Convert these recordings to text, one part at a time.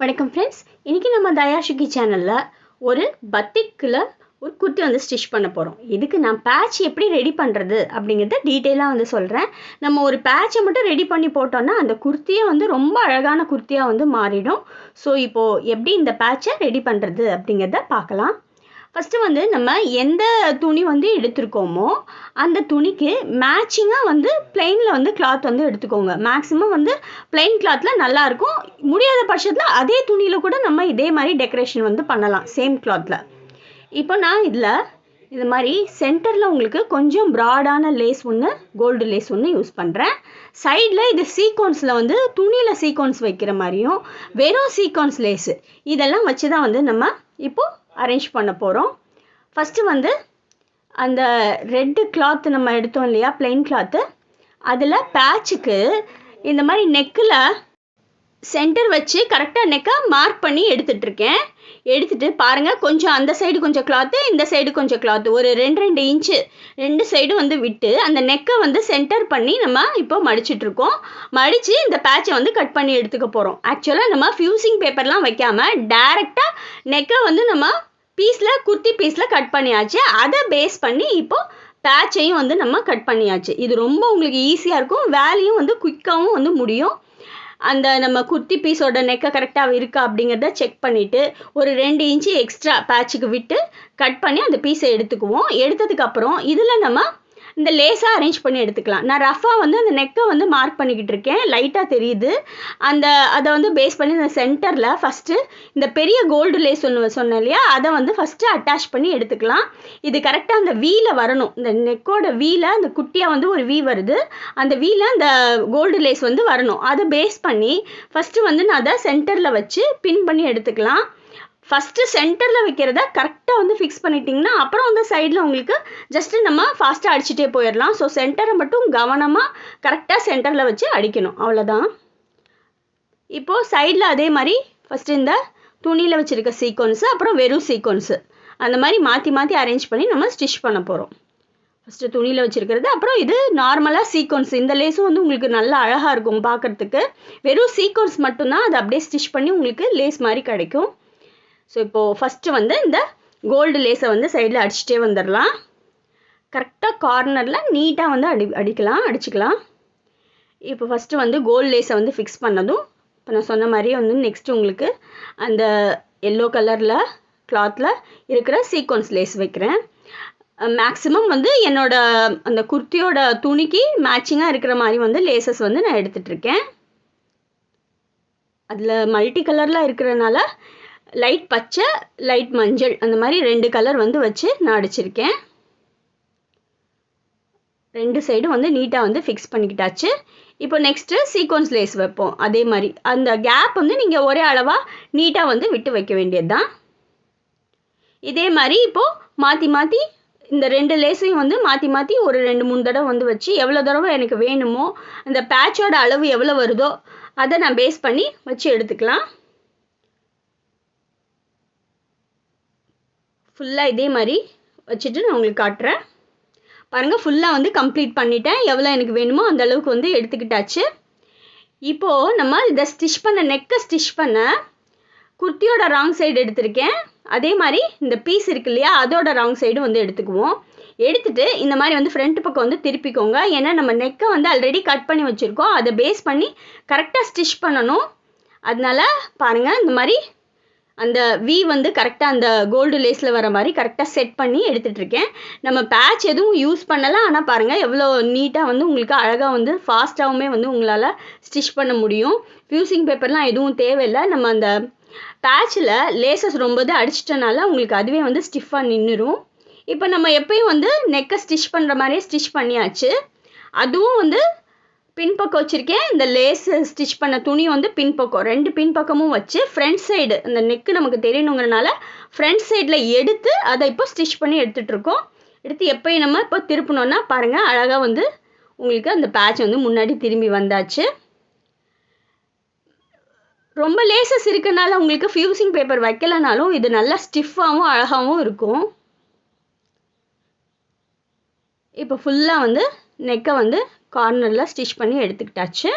வணக்கம் ஃப்ரெண்ட்ஸ் இன்றைக்கி நம்ம தயாஷுகி சேனலில் ஒரு பத்திக்கில் ஒரு குர்த்தி வந்து ஸ்டிச் பண்ண போகிறோம் இதுக்கு நான் பேட்ச் எப்படி ரெடி பண்ணுறது அப்படிங்கிறத டீட்டெயிலாக வந்து சொல்கிறேன் நம்ம ஒரு பேட்சை மட்டும் ரெடி பண்ணி போட்டோன்னா அந்த குர்த்தியே வந்து ரொம்ப அழகான குர்த்தியாக வந்து மாறிடும். ஸோ இப்போது எப்படி இந்த பேட்சை ரெடி பண்ணுறது அப்படிங்கிறத பார்க்கலாம். ஃபஸ்ட்டு வந்து நம்ம எந்த துணி வந்து எடுத்திருக்கோமோ அந்த துணிக்கு மேட்சிங்காக வந்து பிளெயினில் வந்து கிளாத் வந்து எடுத்துக்கோங்க. மேக்ஸிமம் வந்து பிளெயின் கிளாத்தில் நல்லாயிருக்கும் முடியாத பட்சத்தில் அதே துணியில் கூட நம்ம இதே மாதிரி டெக்கரேஷன் வந்து பண்ணலாம். சேம் கிளாத்தில் இப்போ நான் இதில் இது மாதிரி சென்டரில் உங்களுக்கு கொஞ்சம் ப்ராடான லேஸ் ஒன்று கோல்டு லேஸ் ஒன்று யூஸ் பண்ணுறேன் சைடில் இது சீக்வன்ஸில் வந்து துணியில் சீக்வன்ஸ் வைக்கிற மாதிரியும் வெறும் சீக்வன்ஸ் லேஸு இதெல்லாம் வச்சு தான் வந்து நம்ம இப்போது அரேஞ்ச் பண்ண போகிறோம் ஃபஸ்ட்டு வந்து அந்த ரெட்டு கிளாத்து நம்ம எடுத்தோம் இல்லையா? பிளெயின் கிளாத்து அதில் பேட்சுக்கு இந்த மாதிரி நெக்கில் சென்டர் வச்சு கரெக்டாக நெக்கை மார்க் பண்ணி எடுத்துட்ருக்கேன் எடுத்துகிட்டு பாருங்கள் கொஞ்சம் அந்த சைடு கொஞ்சம் கிளாத்து இந்த சைடு கொஞ்சம் கிளாத்து ஒரு ரெண்டு ரெண்டு இன்ச்சு ரெண்டு சைடும் வந்து விட்டு அந்த நெக்கை வந்து சென்டர் பண்ணி நம்ம இப்போ மடிச்சிட்ருக்கோம் மடித்து இந்த பேட்சை வந்து கட் பண்ணி எடுத்துக்க போகிறோம் ஆக்சுவலாக நம்ம ஃபியூசிங் பேப்பர்லாம் வைக்காமல் டேரெக்டாக நெக்கை வந்து நம்ம பீஸில் குர்த்தி பீஸில் கட் பண்ணியாச்சு. அதை பேஸ் பண்ணி இப்போது பேட்சையும் வந்து நம்ம கட் பண்ணியாச்சு. இது ரொம்ப உங்களுக்கு ஈஸியாக இருக்கும். வேலையும் வந்து குயிக்காகவும் வந்து முடியும். அந்த நம்ம குர்த்தி பீஸோட நெக்கை கரெக்டாக இருக்கா அப்படிங்கிறத செக் பண்ணிவிட்டு ஒரு ரெண்டு இன்ச்சு எக்ஸ்ட்ரா பேட்சுக்கு விட்டு கட் பண்ணி அந்த பீஸை எடுத்துக்குவோம். எடுத்ததுக்கப்புறம் இதில் நம்ம இந்த லேஸாக அரேஞ்ச் பண்ணி எடுத்துக்கலாம். நான் ரஃபாக வந்து அந்த நெக்கை வந்து மார்க் பண்ணிக்கிட்டு இருக்கேன். லைட்டாக தெரியுது. அந்த அதை வந்து பேஸ் பண்ணி அந்த சென்டரில் ஃபஸ்ட்டு இந்த பெரிய கோல்டு லேஸ் ஒன்று சொன்னேன் இல்லையா? அதை வந்து ஃபஸ்ட்டு அட்டாச் பண்ணி எடுத்துக்கலாம். இது கரெக்டாக அந்த வீல வரணும். இந்த நெக்கோட வீல அந்த குட்டியாக வந்து ஒரு வீ வருது. அந்த வீல அந்த கோல்டு லேஸ் வந்து வரணும். அதை பேஸ் பண்ணி ஃபஸ்ட்டு வந்து நான் அதை சென்டரில் வச்சு பின் பண்ணி எடுத்துக்கலாம். ஃபஸ்ட்டு சென்டரில் வைக்கிறத கரெக்டாக வந்து ஃபிக்ஸ் பண்ணிட்டிங்கன்னா அப்புறம் வந்து சைடில் உங்களுக்கு ஜஸ்ட்டு நம்ம ஃபாஸ்ட்டாக அடிச்சுட்டே போயிடலாம். ஸோ சென்டரை மட்டும் கவனமாக கரெக்டாக சென்டரில் வச்சு அடிக்கணும். அவ்வளோதான் இப்போது சைடில் அதே மாதிரி ஃபஸ்ட்டு இந்த துணியில் வச்சுருக்க சீக்வன்ஸு அப்புறம் வெறும் சீக்வன்ஸு அந்த மாதிரி மாற்றி மாற்றி அரேஞ்ச் பண்ணி நம்ம ஸ்டிச் பண்ண போகிறோம் ஃபஸ்ட்டு துணியில் வச்சுருக்கிறது அப்புறம் இது நார்மலாக சீக்வன்ஸ் இந்த லேஸும் வந்து உங்களுக்கு நல்லா அழகாக இருக்கும் பார்க்குறதுக்கு வெறும் சீக்வன்ஸ் மட்டும்தான் அதை அப்படியே ஸ்டிச் பண்ணி உங்களுக்கு லேஸ் மாதிரி கிடைக்கும். ஸோ இப்போது ஃபஸ்ட்டு வந்து இந்த கோல்டு லேஸை வந்து சைடில் அடிச்சுட்டே வந்துடலாம் கரெக்டாக கார்னரில் நீட்டாக வந்து அடி அடிக்கலாம் அடிச்சுக்கலாம். இப்போ ஃபஸ்ட்டு வந்து கோல்டு லேஸை வந்து ஃபிக்ஸ் பண்ணதும் இப்போ நான் சொன்ன மாதிரியே வந்து நெக்ஸ்ட் உங்களுக்கு அந்த எல்லோ கலரில் கிளாத்தில் இருக்கிற சீக்வன்ஸ் லேஸ் வைக்கிறேன். மேக்ஸிமம் வந்து என்னோட அந்த குர்த்தியோட துணிக்கு மேட்சிங்காக இருக்கிற மாதிரி வந்து லேசஸ் வந்து நான் எடுத்துகிட்ருக்கேன் அதில் மல்டி கலரில் இருக்கிறனால லைட் பச்சை லைட் மஞ்சள். அந்த மாதிரி ரெண்டு கலர் வந்து வச்சு நான் அடிச்சிருக்கேன். ரெண்டு சைடும் வந்து நீட்டாக வந்து ஃபிக்ஸ் பண்ணிக்கிட்டாச்சு. இப்போ நெக்ஸ்ட்டு சீக்வன்ஸ் லேஸ் வைப்போம். அதே மாதிரி. அந்த கேப் வந்து நீங்கள் ஒரே அளவாக நீட்டாக வந்து விட்டு வைக்க வேண்டியது தான் இதே மாதிரி இப்போது மாற்றி மாற்றி இந்த ரெண்டு லேஸையும் வந்து மாற்றி மாற்றி ஒரு ரெண்டு மூணு தடவை வந்து வச்சு எவ்வளோ தடவை எனக்கு வேணுமோ அந்த பேட்சோட அளவு எவ்வளோ வருதோ அதை நான் பேஸ் பண்ணி வச்சு எடுத்துக்கலாம். ஃபுல்லாக இதே மாதிரி வச்சுட்டு நான் உங்களுக்கு காட்டுறேன். பாருங்கள் ஃபுல்லாக வந்து கம்ப்ளீட் பண்ணிட்டேன். எவ்வளோ எனக்கு வேணுமோ அந்த அளவுக்கு வந்து எடுத்துக்கிட்டாச்சு. இப்போது நம்ம இதை ஸ்டிச் பண்ண நெக்கை ஸ்டிச் பண்ண குர்த்தியோட ராங் சைடு எடுத்திருக்கேன். அதே மாதிரி இந்த பீஸ் இருக்கு இல்லையா அதோட ராங் சைடு வந்து எடுத்துக்குவோம். எடுத்துட்டு இந்த மாதிரி வந்து ஃப்ரண்ட் பக்கம் வந்து திருப்பிக்கோங்க. ஏன்னா நம்ம நெக்கை வந்து ஆல்ரெடி கட் பண்ணி வச்சுருக்கோம். அதை பேஸ் பண்ணி கரெக்டாக ஸ்டிச் பண்ணணும். அதனால பாருங்கள் இந்த மாதிரி அந்த வி வந்து கரெக்டாக அந்த கோல்டு லேஸில் வர மாதிரி கரெக்டாக செட் பண்ணி எடுத்துகிட்ருக்கேன் நம்ம பேட்ச் எதுவும் யூஸ் பண்ணலை. ஆனால் பாருங்கள் எவ்வளோ நீட்டாக வந்து உங்களுக்கு அழகாக வந்து ஃபாஸ்ட்டாகவுமே வந்து உங்களால் ஸ்டிச் பண்ண முடியும். ஃபியூசிங் பேப்பர்லாம் எதுவும் தேவையில்லை. நம்ம அந்த பேட்சில் லேசஸ் ரொம்ப இது அடிச்சிட்டனால உங்களுக்கு அதுவே வந்து ஸ்டிஃபாக நின்றுடும் இப்போ நம்ம எப்பயும் வந்து நெக்கை ஸ்டிச் பண்ணுற மாதிரியே ஸ்டிச் பண்ணியாச்சு. அதுவும் வந்து பின்பக்கம் வச்சுருக்கேன். இந்த லேஸ் ஸ்டிச் பண்ண துணி வந்து பின்பக்கம். ரெண்டு பின்பக்கமும் வச்சு ஃப்ரண்ட் சைடு இந்த நெக்கு நமக்கு தெரியணுங்கிறனால ஃப்ரண்ட் சைடில் எடுத்து அதை இப்போ ஸ்டிச் பண்ணி எடுத்துகிட்ருக்கோம் எடுத்து எப்போயும் நம்ம இப்போ திருப்பினோன்னா பாருங்கள் அழகாக வந்து உங்களுக்கு அந்த பேட்ச் வந்து முன்னாடி திரும்பி வந்தாச்சு. ரொம்ப லேசஸ் இருக்கனால உங்களுக்கு ஃபியூசிங் பேப்பர் வைக்கலனாலும் இது நல்லா ஸ்டிஃபாகவும் அழகாகவும் இருக்கும். இப்போ ஃபுல்லாக வந்து நெக்கை வந்து கார்னரில் ஸ்டிச் பண்ணி எடுத்துக்கிட்டாச்சு.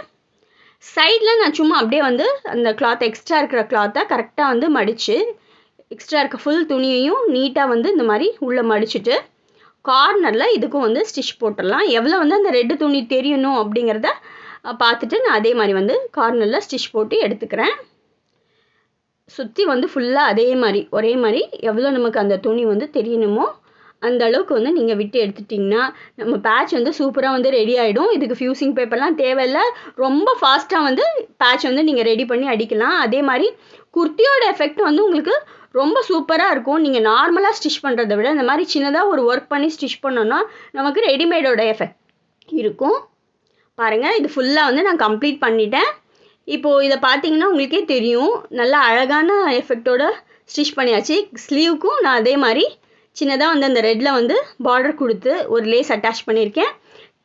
சைடில் நான் சும்மா அப்படியே வந்து அந்த கிளாத் எக்ஸ்ட்ரா இருக்கிற கிளாத்தை கரெக்டாக வந்து மடித்து எக்ஸ்ட்ரா இருக்க ஃபுல் துணியையும் நீட்டாக வந்து இந்த மாதிரி உள்ளே மடிச்சுட்டு கார்னரில் இதுக்கும் வந்து ஸ்டிச் போட்டுடலாம். எவ்வளோ வந்து அந்த ரெட்டு துணி தெரியணும் அப்படிங்கிறத பார்த்துட்டு நான் அதே மாதிரி வந்து கார்னரில் ஸ்டிச் போட்டு எடுத்துக்கிறேன். சுற்றி வந்து ஃபுல்லாக அதே மாதிரி ஒரே மாதிரி எவ்வளோ நமக்கு அந்த துணி வந்து தெரியணுமோ அந்த அளவுக்கு வந்து நீங்கள் விட்டு எடுத்துட்டிங்கன்னா நம்ம பேட்ச் வந்து சூப்பராக வந்து ரெடி ஆகிடும் இதுக்கு ஃபியூசிங் பேப்பர்லாம் தேவையில்லை. ரொம்ப ஃபாஸ்ட்டாக வந்து பேட்ச் வந்து நீங்கள் ரெடி பண்ணி அடிக்கலாம். அதே மாதிரி குர்த்தியோட எஃபெக்ட் வந்து உங்களுக்கு ரொம்ப சூப்பராக இருக்கும். நீங்கள் நார்மலாக ஸ்டிச் பண்ணுறதை விட இந்த மாதிரி சின்னதாக ஒரு ஒர்க் பண்ணி ஸ்டிச் பண்ணோன்னா நமக்கு ரெடிமேடோட எஃபெக்ட் இருக்கும். பாருங்கள் இது ஃபுல்லாக வந்து நான் கம்ப்ளீட் பண்ணிட்டேன். இப்போது இதை பார்த்தீங்கன்னா உங்களுக்கே தெரியும். நல்ல அழகான எஃபெக்டோட ஸ்டிச் பண்ணியாச்சு. ஸ்லீவுக்கும் நான் அதே மாதிரி சின்னதாக வந்து அந்த ரெட்டில் வந்து பார்டர் கொடுத்து ஒரு லேஸ் அட்டாச் பண்ணியிருக்கேன்.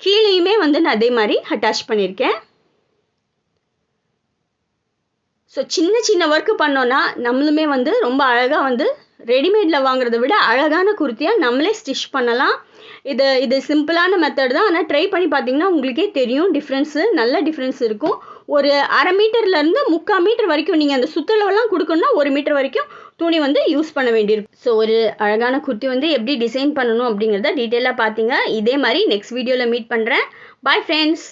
கீழேயுமே வந்து நான் அதே மாதிரி அட்டாச் பண்ணியிருக்கேன். ஸோ சின்ன சின்ன ஒர்க்கு பண்ணோன்னா நம்மளுமே வந்து ரொம்ப அழகாக வந்து ரெடிமேடில் வாங்குறத விட அழகான குர்த்தியாக நம்மளே ஸ்டிச் பண்ணலாம். இது இது சிம்பிளான மெத்தட் தான். ஆனால் ட்ரை பண்ணி பார்த்தீங்கன்னா உங்களுக்கே தெரியும். டிஃப்ரென்ஸு நல்ல டிஃப்ரென்ஸ் இருக்கும். ஒரு அரை மீட்டர்லேருந்து முக்கால் மீட்டர் வரைக்கும் நீங்கள் அந்த சுத்தளவெல்லாம் கொடுக்கணும்னா ஒரு மீட்டர் வரைக்கும் துணி வந்து யூஸ் பண்ண வேண்டியிருக்கும். ஸோ ஒரு அழகான குர்த்தி வந்து எப்படி டிசைன் பண்ணணும் அப்படிங்கிறத டீட்டெயிலாக பார்த்தீங்க. இதே மாதிரி நெக்ஸ்ட் வீடியோவில் மீட் பண்ணுறேன் பாய் ஃப்ரெண்ட்ஸ்